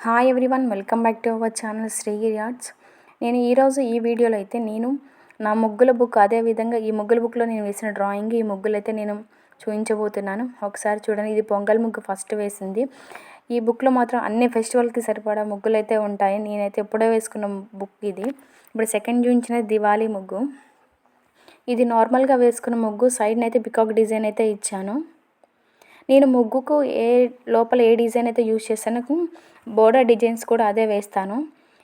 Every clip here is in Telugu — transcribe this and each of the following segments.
Hi everyone welcome back to our channel Srigiri arts నేను ఈరోజు ఈ వీడియోలో అయితే నేను నా ముగ్గుల బుక్ అదేవిధంగా ఈ ముగ్గుల బుక్లో నేను వేసిన డ్రాయింగ్ ఈ ముగ్గులు అయితే నేను చూపించబోతున్నాను. ఒకసారి చూడండి ఇది పొంగల్ ముగ్గు ఫస్ట్ వేసింది. ఈ బుక్లో మాత్రం అన్ని ఫెస్టివల్కి సరిపడా ముగ్గులు అయితే ఉంటాయి. నేనైతే ఎప్పుడో వేసుకున్న బుక్ ఇది. ఇప్పుడు సెకండ్ చూపించిన దివాళీ ముగ్గు. ఇది నార్మల్గా వేసుకున్న ముగ్గు. సైడ్నైతే పికాక్ డిజైన్ అయితే ఇచ్చాను. నేను ముగ్గుకు ఏ లోపల ఏ డిజైన్ అయితే యూజ్ చేస్తానో బోర్డర్ డిజైన్స్ కూడా అదే వేస్తాను.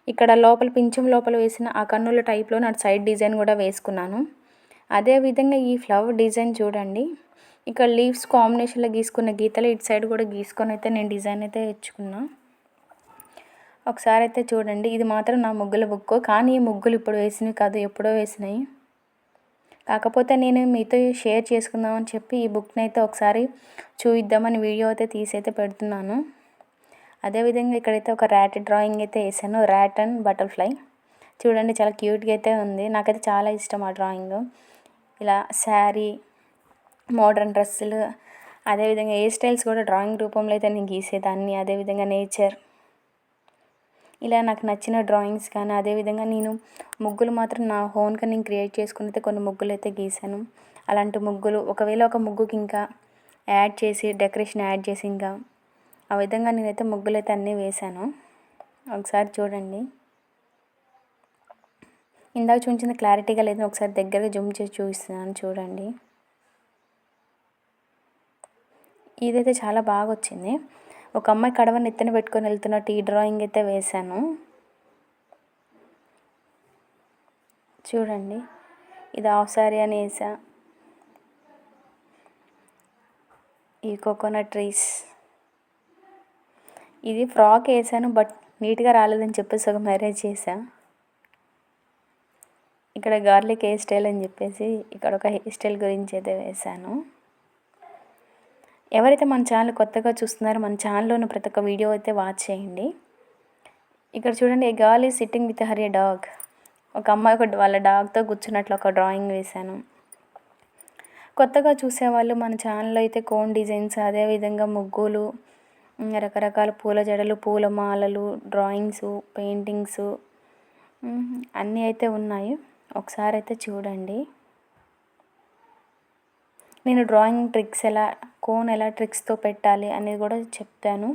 ఇక్కడ లోపల పింఛం లోపల వేసిన ఆ కన్నుల టైప్లో నా సైడ్ డిజైన్ కూడా వేసుకున్నాను. అదేవిధంగా ఈ ఫ్లవర్ డిజైన్ చూడండి. ఇక్కడ లీవ్స్ కాంబినేషన్లో గీసుకున్న గీతలు ఇటు సైడ్ కూడా గీసుకొని అయితే నేను డిజైన్ అయితే ఇచ్చుకున్నా ఒకసారి అయితే చూడండి. ఇది మాత్రం నా ముగ్గుల బుక్ కానీ ఈ ముగ్గులు ఇప్పుడు వేసినవి కాదు. ఎప్పుడో వేసినాయి కాకపోతే నేను మీతో షేర్ చేసుకుందామని చెప్పి ఈ బుక్ని అయితే ఒకసారి చూయిద్దామని వీడియో అయితే తీసి అయితే పెడుతున్నాను అదేవిధంగా ఇక్కడైతే ఒక ర్యాట్ డ్రాయింగ్ అయితే వేసాను. ర్యాట్ అండ్ బటర్ఫ్లై చూడండి చాలా క్యూట్గా అయితే ఉంది. నాకైతే చాలా ఇష్టం ఆ డ్రాయింగ్ ఇలా శారీ మోడర్న్ డ్రెస్సులు అదేవిధంగా హెయిర్ స్టైల్స్ కూడా డ్రాయింగ్ రూపంలో అయితే నేను గీసేదాన్ని. అదేవిధంగా నేచర్ ఇలా నాకు నచ్చిన డ్రాయింగ్స్ కానీ అదేవిధంగా నేను ముగ్గులు మాత్రం నా ఓన్గా నేను క్రియేట్ చేసుకుని అయితే కొన్ని ముగ్గులు అయితే గీసాను. అలాంటి ముగ్గులు ఒకవేళ ఒక ముగ్గుకి ఇంకా యాడ్ చేసి డెకరేషన్ యాడ్ చేసి ఇంకా ఆ విధంగా నేనైతే ముగ్గులు అయితే అన్నీ వేశాను ఒకసారి చూడండి. ఇందాక చూపించిన క్లారిటీగా లేదని ఒకసారి దగ్గరగా జూమ్ చేసి చూపిస్తున్నాను చూడండి. ఇదైతే చాలా బాగా వచ్చింది. ఒక అమ్మాయి కడవ నెత్తిన పెట్టుకొని వెళ్తున్నట్టు ఈ డ్రాయింగ్ అయితే వేశాను. చూడండి ఇది హాఫ్ సారీ అని వేసా ఈ కోకోనట్ ట్రీస్ ఇది ఫ్రాక్ వేసాను బట్ నీట్గా రాలేదని చెప్పేసి ఒక మ్యారేజ్ చేసా ఇక్కడ గార్లిక్ హెయిర్ స్టైల్ అని చెప్పేసి ఇక్కడ ఒక హెయిర్ స్టైల్ గురించి అయితే వేశాను. ఎవరైతే మన ఛానల్ కొత్తగా చూస్తున్నారో మన ఛానల్లో ఉన్న ప్రతి ఒక్క వీడియో అయితే వాచ్ చేయండి. ఇక్కడ చూడండి a girl sitting with her a dog ఒక అమ్మాయి ఒక వాళ్ళ డాగ్తో కూర్చున్నట్లు ఒక డ్రాయింగ్ వేశాను. కొత్తగా చూసేవాళ్ళు మన ఛానల్లో అయితే కోన్ డిజైన్స్ అదేవిధంగా ముగ్గులు రకరకాల పూల జడలు పూల మాలలు డ్రాయింగ్స్ పెయింటింగ్స్ అన్నీ అయితే ఉన్నాయి. ఒకసారి అయితే చూడండి. నేను డ్రాయింగ్ ట్రిక్స్ ఎలా కోన్ ఎలా ట్రిక్స్తో పెట్టాలి అనేది కూడా చెప్తాను.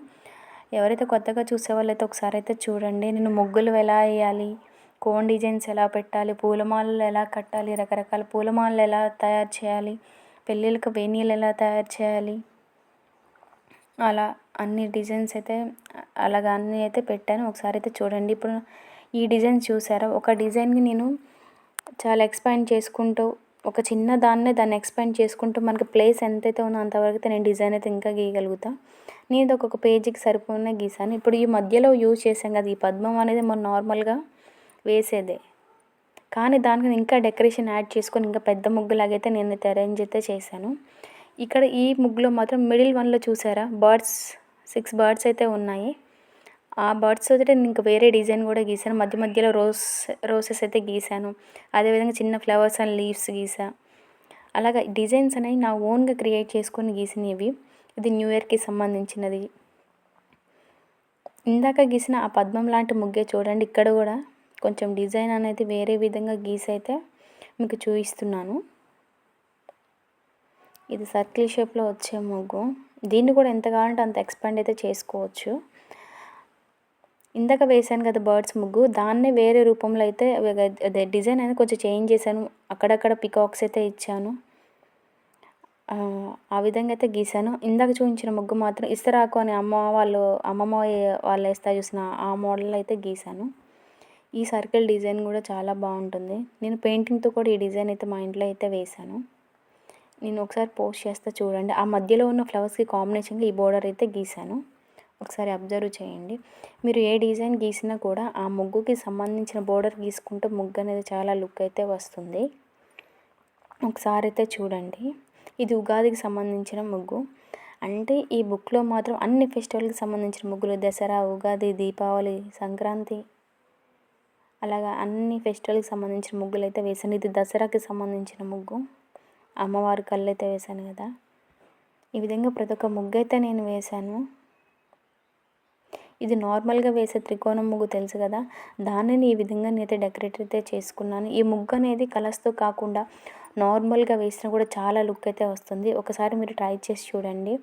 ఎవరైతే కొత్తగా చూసే వాళ్ళైతే ఒకసారి అయితే చూడండి. నేను ముగ్గులు ఎలా వేయాలి? కోన్ డిజైన్స్ ఎలా పెట్టాలి? పూలమాలలు ఎలా కట్టాలి? రకరకాల పూలమాలలు ఎలా తయారు చేయాలి? పెళ్ళిళ్ళకి వేణీలు ఎలా తయారు చేయాలి? అలా అన్ని డిజైన్స్ అయితే అలాగా అన్ని అయితే పెట్టాను. ఒకసారి అయితే చూడండి. ఇప్పుడు ఈ డిజైన్ చూసారా? ఒక డిజైన్ని నేను చాలా ఎక్స్పాండ్ చేసుకుంటూ ఒక చిన్న దాన్నే దాన్ని ఎక్స్పాండ్ చేసుకుంటూ మనకి ప్లేస్ ఎంతైతే ఉందో అంతవరకు అయితే నేను డిజైన్ అయితే ఇంకా గీయగలుగుతా. నేను ఒక్కొక్క పేజీకి సరిపోయిన గీసాను. ఇప్పుడు ఈ మధ్యలో యూజ్ చేసాం కదా ఈ పద్మం అనేది మనం నార్మల్గా వేసేదే. కానీ దానికి ఇంకా డెకరేషన్ యాడ్ చేసుకొని ఇంకా పెద్ద ముగ్గులాగైతే నేను అయితే అరేంజ్ అయితే చేశాను. ఇక్కడ ఈ ముగ్గులో మాత్రం మిడిల్ వన్లో చూసారా? బర్డ్స్ సిక్స్ బర్డ్స్ అయితే ఉన్నాయి. ఆ బర్డ్స్ అయితే నేను ఇంకా వేరే డిజైన్ కూడా గీసాను. మధ్య మధ్యలో రోస్ రోసెస్ అయితే గీసాను. అదేవిధంగా చిన్న ఫ్లవర్స్ అండ్ లీవ్స్ గీసా. అలాగా డిజైన్స్ అనేవి నా ఓన్గా క్రియేట్ చేసుకొని గీసినవి. ఇది న్యూ ఇయర్కి సంబంధించినది. ఇందాక గీసిన ఆ పద్మం లాంటి ముగ్గే చూడండి. ఇక్కడ కూడా కొంచెం డిజైన్ అనేది వేరే విధంగా గీసైతే మీకు చూపిస్తున్నాను. ఇది సర్కిల్ షేప్లో వచ్చే ముగ్గు. దీన్ని కూడా ఎంత కావాలంటే అంత ఎక్స్పాండ్ అయితే చేసుకోవచ్చు. ఇందాక వేసాను కదా బర్డ్స్ ముగ్గు దాన్నే వేరే రూపంలో అయితే అదే డిజైన్ అనేది కొంచెం చేంజ్ చేశాను. అక్కడక్కడ పికాక్స్ అయితే ఇచ్చాను. ఆ విధంగా అయితే గీసాను ఇందాక చూపించిన ముగ్గు మాత్రం ఇస్తరాకు అని అమ్మ వాళ్ళు అమ్మమ్మ వాళ్ళు వేస్తా చూసిన ఆ మోడల్ అయితే గీసాను ఈ సర్కిల్ డిజైన్ కూడా చాలా బాగుంటుంది. నేను పెయింటింగ్తో కూడా ఈ డిజైన్ అయితే మా ఇంట్లో అయితే వేశాను. నేను ఒకసారి పోస్ట్ చేస్తా చూడండి. ఆ మధ్యలో ఉన్న ఫ్లవర్స్కి కాంబినేషన్గా ఈ బోర్డర్ అయితే గీసాను ఒకసారి అబ్జర్వ్ చేయండి. మీరు ఏ డిజైన్ గీసినా కూడా ఆ ముగ్గుకి సంబంధించిన బోర్డర్ గీసుకుంటే ముగ్గు అనేది చాలా లుక్ అయితే వస్తుంది. ఒకసారి అయితే చూడండి. ఇది ఉగాదికి సంబంధించిన ముగ్గు. అంటే ఈ బుక్లో మాత్రం అన్ని ఫెస్టివల్కి సంబంధించిన ముగ్గులు దసరా ఉగాది దీపావళి సంక్రాంతి అలాగా అన్ని ఫెస్టివల్కి సంబంధించిన ముగ్గులు అయితే వేసాను ఇది దసరాకి సంబంధించిన ముగ్గు. అమ్మవారి కళ్ళు అయితే వేశాను కదా. ఈ విధంగా ప్రతి ఒక్క ముగ్గు అయితే నేను వేశాను. ఇది నార్మల్గా వేసే త్రికోణం ముగ్గు తెలుసు కదా? దానిని ఈ విధంగా నేనైతే డెకరేట్ అయితే చేసుకున్నాను. ఈ ముగ్గు అనేది కలర్స్తో కాకుండా నార్మల్గా వేసినా కూడా చాలా లుక్ అయితే వస్తుంది. ఒకసారి మీరు ట్రై చేసి చూడండి.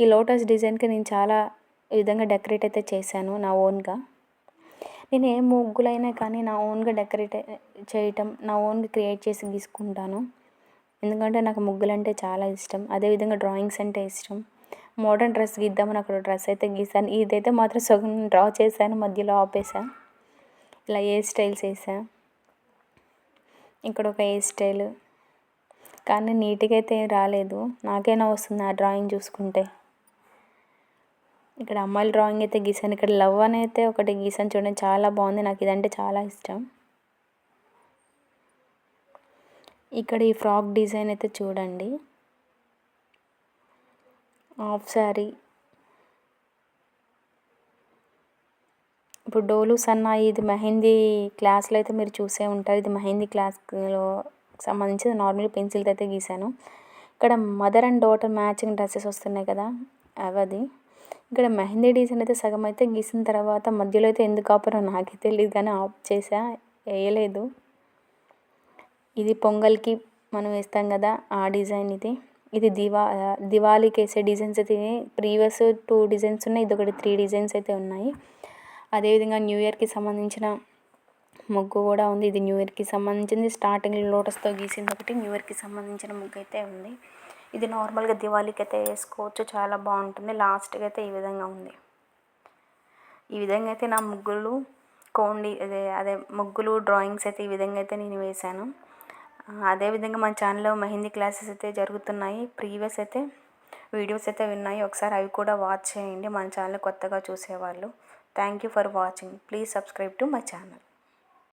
ఈ లోటస్ డిజైన్కి నేను చాలా ఈ విధంగా డెకరేట్ అయితే చేశాను నా ఓన్గా. నేను ఏ ముగ్గులైనా కానీ నా ఓన్గా డెకరేట్ చేయటం నా ఓన్గా క్రియేట్ చేసి గీసుకుంటాను. ఎందుకంటే నాకు ముగ్గులు అంటే చాలా ఇష్టం. అదేవిధంగా డ్రాయింగ్స్ అంటే ఇష్టం. మోడర్న్ డ్రెస్ గీద్దామని అక్కడ డ్రెస్ అయితే గీసాను. ఇదైతే మాత్రం సగం డ్రా చేశాను మధ్యలో ఆపేసాను ఇలా ఏ స్టైల్స్ వేసాను ఇక్కడ ఒక ఏ స్టైల్. కానీ నీట్గా అయితే రాలేదు. నాకైనా వస్తుంది ఆ డ్రాయింగ్ చూసుకుంటే? ఇక్కడ అమ్మాయిల డ్రాయింగ్ అయితే గీసాను. ఇక్కడ లవ్ అని అయితే ఒకటి గీసాను చూడండి. చాలా బాగుంది. నాకు ఇదంటే చాలా ఇష్టం. ఇక్కడ ఈ ఫ్రాక్ డిజైన్ అయితే చూడండి. హాఫ్ శారీ. ఇప్పుడు డోలు సన్నా ఇది మెహందీ క్లాస్లో అయితే మీరు చూసే ఉంటారు. ఇది మెహందీ క్లాస్లో సంబంధించి నార్మల్ పెన్సిల్తో అయితే గీశాను. ఇక్కడ mother and daughter matching dresses వస్తున్నాయి కదా అవది. ఇక్కడ మెహందీ డిజైన్ అయితే సగం అయితే గీసిన తర్వాత మధ్యలో అయితే ఎందుకు ఆపరో నాకే తెలియదు కానీ ఆఫ్ చేసా వేయలేదు. ఇది పొంగల్కి మనం వేస్తాం కదా ఆ డిజైన్ ఇది. ఇది దివా దివాళీకి వేసే డిజైన్స్ అయితే ప్రీవియస్ టూ డిజైన్స్ ఉన్నాయి ఇది ఒకటి త్రీ డిజైన్స్ అయితే ఉన్నాయి. అదేవిధంగా న్యూ ఇయర్కి సంబంధించిన ముగ్గు కూడా ఉంది. ఇది న్యూ ఇయర్కి సంబంధించింది. స్టార్టింగ్ లోటస్తో గీసింది ఒకటి న్యూ ఇయర్కి సంబంధించిన ముగ్గు అయితే ఉంది. ఇది నార్మల్గా దివాళీకి అయితే వేసుకోవచ్చు. చాలా బాగుంటుంది. లాస్ట్కి అయితే ఈ విధంగా ఉంది. ఈ విధంగా అయితే నా ముగ్గులు కోండి అదే అదే ముగ్గులు డ్రాయింగ్స్ అయితే ఈ విధంగా అయితే నేను వేశాను. అదేవిధంగా మన ఛానల్లో మెహందీ క్లాసెస్ అయితే జరుగుతున్నాయి. ప్రీవియస్ అయితే వీడియోస్ అయితే ఉన్నాయి ఒకసారి అవి కూడా వాచ్ చేయండి. మన ఛానల్ కొత్తగా చూసేవాళ్ళు. Thank you for watching. Please subscribe to my channel.